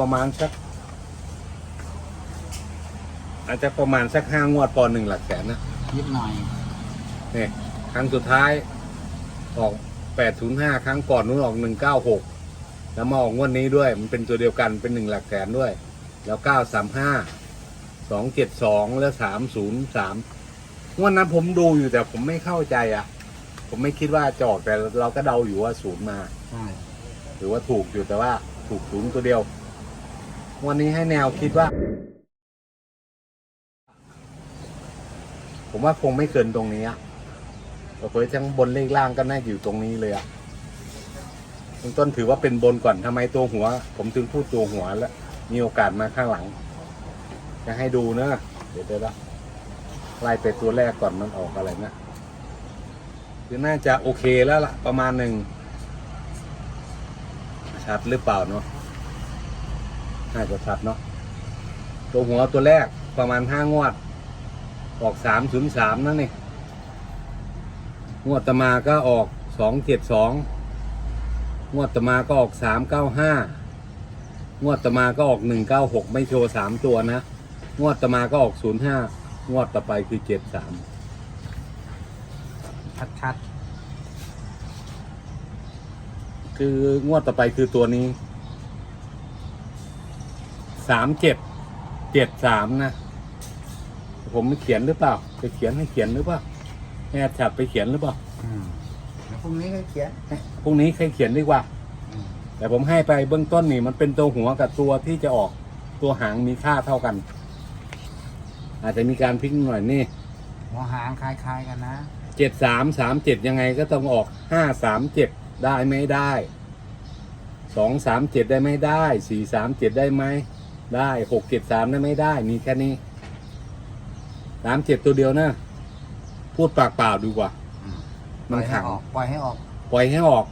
ประมาณสักอาจจะประมาณสักห้างวดปอหนึ่งหลักแสนนะนิดหน่อยนี่ครั้งสุดท้ายออกแปดศูนย์ห้าครั้งก่อนนู้นออกหนึ่งเก้าหกแล้วมาออกงวดนี้ด้วยมันเป็นตัวเดียวกันเป็นหนึ่งหลักแสนด้วย แล้วเก้าสามห้าสองเจ็ดสองแล้วสามศูนย์สามงวดนั้นผมดูอยู่แต่ผมไม่เข้าใจอะ ผมไม่คิดว่าจะออกแต่เราก็เดาอยู่ว่าศูนย์มา ใช่หรือว่าถูกอยู่แต่ว่าถูกศูนย์ตัวเดียว วันนี้ให้แนวคิดว่า ผมว่าคงไม่เกินตรงนี้อะเผยทั้งบนเลขล่างก็น่าอยู่ตรงนี้เลยอะเบื้องต้นถือว่าเป็นบนก่อนทำไมตัวหัว ผมถึงพูดตัวหัวแล้ว มีโอกาสมาข้างหลัง จะให้ดูเนอะเดี๋ยวเดี๋ยวนะไล่ไปตัวแรกก่อนมันออกอะไรนะคือน่าจะโอเคแล้วล่ะ ประมาณหนึ่งชัดหรือเปล่าเนาะ น่าจะชัดเนาะตัวหัวตัวแรกประมาณห้างวด ออกสามศูนย์สามนั่นนี่งวดต่อมาก็ออกสองเจ็ดสองงวดต่อมาก็ออกสามเก้าห้างวดต่อมาก็ออกหนึ่งเก้าหกไม่โชว์สามตัวนะ งวดต่อมาก็ออกศูนย์ห้างวดต่อไปคือเจ็ดสามชัดชัดคืองวดต่อไปคือตัวนี้ สามเจ็ดเจ็ดสามนะ ผมไม่เขียนหรือเปล่า ไปเขียนให้เขียนหรือเปล่าแอดฉับไปเขียนหรือเปล่าๆอืมแล้วพรุ่งนี้ก็เขียนพรุ่งนี้ใครเขียนดีกว่าอืมแต่ผมให้ไปเบื้องต้นนี่ มันเป็นตัวหัวกับตัวที่จะออกตัวหางมีค่าเท่ากัน อาจจะมีการพลิกหน่อยนี่ หัวหางคล้ายๆกันนะเจ็ดสามสามเจ็ดยังไงก็ต้องออกห้าสามเจ็ดได้ไหมได้สองสามเจ็ดได้ไหมได้สี่สามเจ็ดได้ไหม ได้หกเจ็ดสามได้ไหมได้ มีแค่นี้สามเจ็ดตัวเดียวนะพูดปากเปล่าดีกว่าอืมปมัล่นอยให้ขังออกปล่อยให้ออกปล่อยให้ออก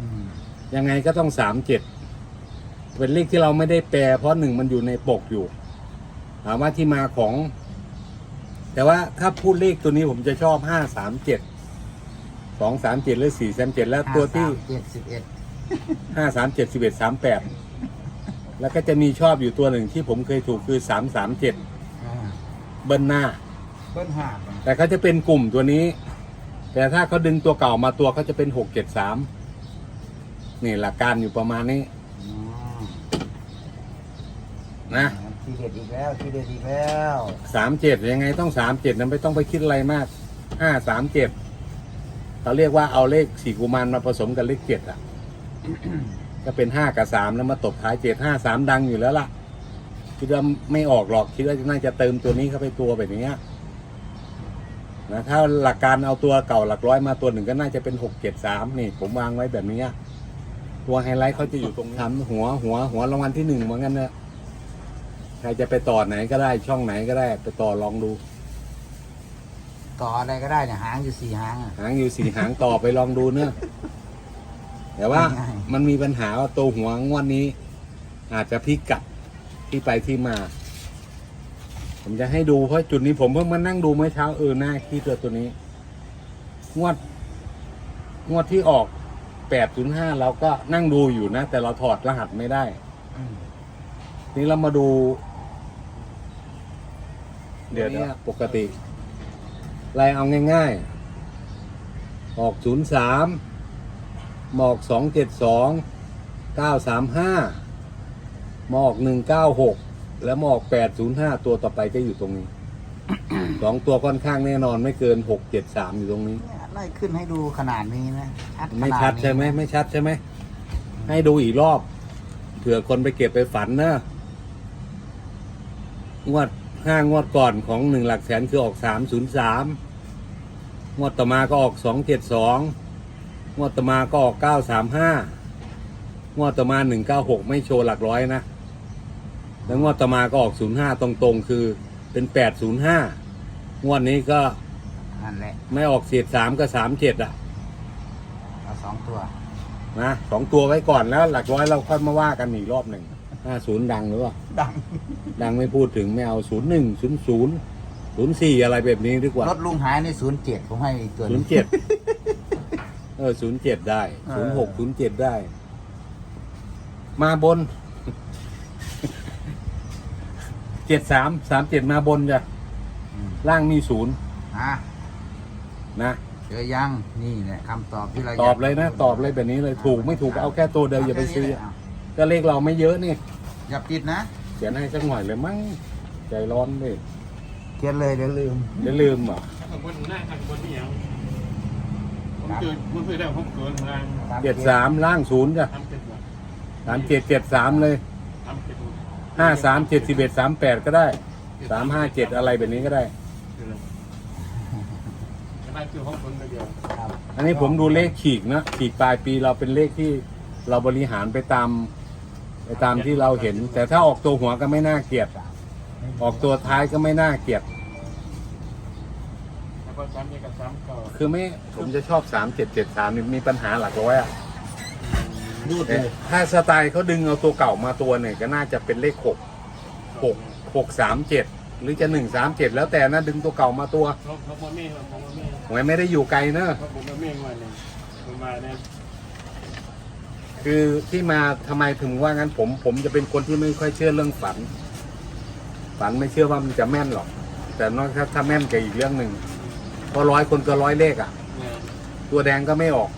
อืมยังไงก็ต้องสามเจ็ดเป็นเลขที่เราไม่ได้แปล เพราะหนึ่งมันอยู่ในปกอยู่ ถามว่าที่มาของ แต่ว่าถ้าพูดเลขตัวนี้ผมจะชอบห้าสามเจ็ดสองสามเจ็ดหรือสี่สามเจ็ดแล้วตัวที่ห้าสามเจ็ดสิบเอ็ดห้าสามเจ็ดสิบเอ็ดสามแปด แล้วก็จะมีชอบอยู่ตัวหนึ่งที่ผมเคยถูกคือสามสามเจ็ดอ่าเบิ้ลหน้า เบิ้ลห้าไปแต่เขาจะเป็นกลุ่มตัวนี้ แต่ถ้าเขาดึงตัวเก่ามาตัวเขาจะเป็นหกเจ็ดสามนี่หลักการอยู่ประมาณนี้อืมนะทีเด็ดอีกแล้วทีเด็ดอีกแล้วสามเจ็ดยังไงต้องสามเจ็ดนะไม่ต้องไปคิดอะไรมากห้าสามเจ็ดเขาเรียกว่าเอาเลขสี่กุมารมาผสมกับเลขเจ็ดอะ ก็เป็นห้ากับสามแล้วมาตบท้ายเจ็ดห้าสามดังอยู่แล้วล่ะ คิดว่าไม่ออกหรอกคิดว่าน่าจะเติมตัวนี้เข้าไปตัวแบบนี้ยนะถ้าหลักการเอาตัวเก่าหลักร้อยมาตัวหนึ่งก็น่าจะเป็นหกเจ็ดสามนี่ ผมวางไว้แบบนี้อะตัวไฮไลท์เขาจะอยู่ตรงทำหัวหัวหัวรางวัลที่หนึ่งเหมือนกันนะใครจะไปต่อไหนก็ได้ช่องไหนก็ได้ ไปต่อลองดู ต่ออะไรก็ได้เนี่ยหางอยู่สี่หางอะหางอยู่สี่หางต่อไปลองดูเนอะ แต่ว่าง่ายมันมีปัญหาว่าตัวหัวงวดนี้ อาจจะพลิกกลับที่ไปที่มา ผมจะให้ดูเพราะจุดนี้ผมเพิ่งมานั่งดูเมื่อเช้าเออหน้าที่ตัวตัวนี้ งวด งวดที่ออกแปดศูนย์ห้าเราก็นั่งดูอยู่นะ แต่เราถอดรหัสไม่ได้อืม นี่เรามาดู เดี๋ยวนี้ปกติไล่เอาง่ายๆ ออกศูนย์สาม หมอกสองเจ็ดสองเก้าสามห้าหมอกหนึ่งเก้าหกแล้วหมอกแปดศูนย์ห้าตัวต่อไปก็อยู่ตรงนี้ สองตัวค่อนข้างแน่นอนไม่เกินหกเจ็ดสามอยู่ตรงนี้เนี่ยไล่ขึ้นให้ดูขนาดนี้นะชัดไม่ขนาชัดนี้ใช่ไหมไม่ชัดใช่ไหม ให้ดูอีกรอบเผื่อคนไปเก็บไปฝันนะงวดห้างวดก่อนของหนึ่งหลักแสนคือออกสามศูนย์สามงวดต่อมาก็ออกสองเจ็ดสอง งวดต่อมาก็ออกเก้าสามห้างวดต่อมาหนึ่งเก้าหกไม่โชว์หลักร้อยนะ แล้วงวดต่อมาก็ออกศูนย์ห้าตรงๆ คือเป็นแปดศูนย์ห้างวดนี้ก็นั่นแหละไม่ออกเศษสามก็สามเจ็ดอะเอาสองตัวนะสองตัวไว้ก่อนแล้วหลักร้อยเราค่อยมาว่ากันอีกรอบหนึ่งห้าศูนย์ดังหรือเปล่าดังดังไม่พูดถึงไม่เอาศูนย์หนึ่งศูนย์ศูนย์ศูนย์สี่อะไรแบบนี้ดีกว่า รถลุงหายในศูนย์เจ็ดผมให้อีกตัวหศูนึนงย์เจ็ดเออศูนย์เจ็ดได้เอศูนย์หอกศูนย์เจ็ดได้ มาบนเจ็ดสามสามเจ็ดมาบนจ้ะอืมล่างมีศูนย์อะนะเจอยังนี่แหละคำตอบที่เราตอบเลยนะ ตอบเลยแบบนี้เลยถูกไม่ถูกเอาแค่ตัวเดียวอย่าไปซื้อก็เลขเราไม่เยอะนี่อย่าปิดนะเขียนให้สักหน่อยเลยมั้งใจร้อนเลยเขียนเลยเดี๋ยวลืมอย่าลืมอะข้างบนหน้าข้างบนนี่ยัง ผมเกิดมันเกิดได้ผมเกิดมาเจ็ดสามล่างศูนย์จ้ะทำเจ็ดวันสามเจ็ดเจ็ดสามเลยทำเจ็ดวันห้าสามเจ็ดสิบเอ็ดสามแปดก็ได้สามห้าเจ็ดอะไรแบบนี้ก็ได้คืออะไรจะได้คือห้องคนเดียวครับอันนี้ผมดูเลขฉีกนะฉีกปลายปีเราเป็นเลขที่เราบริหารไปตาม ไปตามที่เราเห็น แต่ถ้าออกตัวหัวก็ไม่น่าเกลียด ออกตัวท้ายก็ไม่น่าเกลียด แล้วก็ซ้ำนี่กับซ้ำเก่าคือไม่ผมจะชอบสามเจ็ดเจ็ดสามมีปัญหาหลักร้อยอะรูดแต่เลยถ้าสไตล์เขาดึงเอาตัวเก่ามาตัวเนี่ยก็น่าจะเป็นเลขหกหกหกสามเจ็ดหรือจะหนึ่งสามเจ็ดแล้วแต่นะดึงตัวเก่ามาตัวเขาเขาบ่มีเขาบ่มีหวยไม่ได้อยู่ไกลเนอะเขาบ่มีวันนึงผมมาเนี่ยคือที่มาทำไมถึงว่างั้นผมผมจะเป็นคนที่ไม่ค่อยเชื่อเรื่องฝัน ฝันไม่เชื่อว่ามันจะแม่นหรอก แต่นอกจากถ้าแม่นก็อีกเรื่องหนึ่งเพราะร้อยคนก็ร้อยเลขอะเนี่ยตัวแดงก็ไม่ออก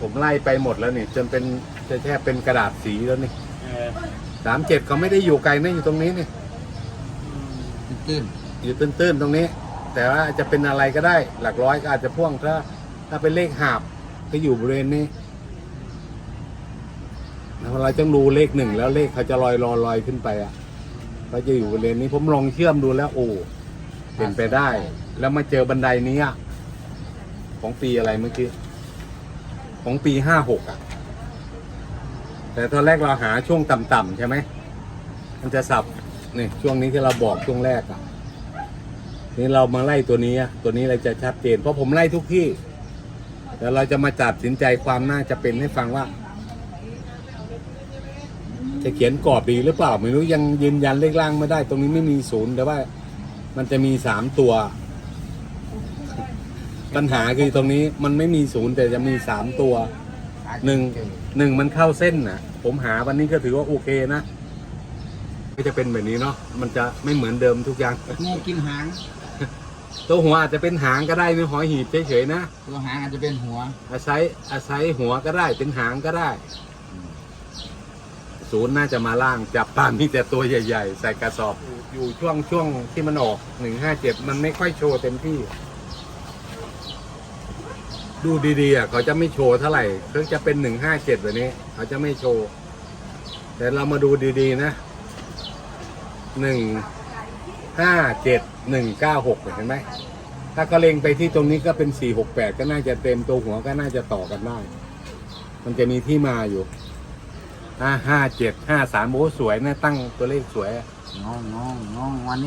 ผมไล่ไปหมดแล้วนี่จนเป็นจะแค่เป็นกระดาษสีแล้วนี่เออสามเจ็ดเขาไม่ได้อยู่ไกลนะอยู่ตรงนี้นี่ตื้นอยู่ตื้นๆตรงนี้ แต่ว่าจะเป็นอะไรก็ได้ หลักร้อยก็อาจจะพ่วงถ้า ถ้าเป็นเลขหาบก็อยู่บริเวณนี้แล้วเราต้องดูเลขหนึ่งแล้วเลขเขาจะลอยลอยลอยขึ้นไปอะเขาจะอยู่บริเวณนี้ผมลองเชื่อมดูแล้วโอ้ เป็นไปได้ แล้วมาเจอบันไดนี้ของปีอะไรเมื่อกี้ ของปีห้าหกอะ แต่ตอนแรกเราหาช่วงต่ำๆใช่ไหม มันจะสับนี่ช่วงนี้ที่เราบอกช่วงแรกอะ นี่เรามาไล่ตัวนี้ตัวนี้เราจะชัดเจน เพราะผมไล่ทุกที่แล้วเราจะมาจัดสินใจความน่าจะเป็นให้ฟังว่า จะเขียนกรอบดีหรือเปล่า ไม่รู้ยังยืนยันเลขล่างไม่ได้ ตรงนี้ไม่มีศูนย์แต่ว่า มันจะมีสามตัว ปัญหาคือตรงนี้มันไม่มีศูนย์แต่จะมีสามตัวๆหนึ่งหนึ่งมันเข้าเส้นน่ะผมหาวันนี้ก็ถือว่าโอเคนะก็จะเป็นแบบนี้เนาะมันจะไม่เหมือนเดิมทุกอย่างงูกินหาง ตัวหัวอาจจะเป็นหางก็ได้หรือหอยหีบเฉยๆนะตัวหางอาจจะเป็นหัวอาศัยอาศัยหัวก็ได้เป็นหางก็ได้ ศูนย์น่าจะมาล่างจับปามีแต่ตัวใหญ่ ๆ ใส่กระสอบอยู่ช่วงช่วงที่มันออกหนึ่งห้าเจ็ดมันไม่ค่อยโชว์เต็มที่ ดูดีๆอะเขาจะไม่โชว์เท่าไหร่เพิ่งจะเป็นหนึ่งห้าเจ็ดแบบนี้ เขาจะไม่โชว์ แต่เรามาดูดีๆนะหนึ่งห้าเจ็ดหนึ่งเก้าหกเห็นไหมถ้าก็เล็งไปที่ตรงนี้ก็เป็นสี่หกแปดก็น่าจะเต็มตัวหัวก็น่าจะต่อกันได้ มันจะมีที่มาอยู่ ห้าห้าเจ็ดห้าสามโอ้สวยนะตั้งตัวเลขสวยอะงงงงงงวันนี้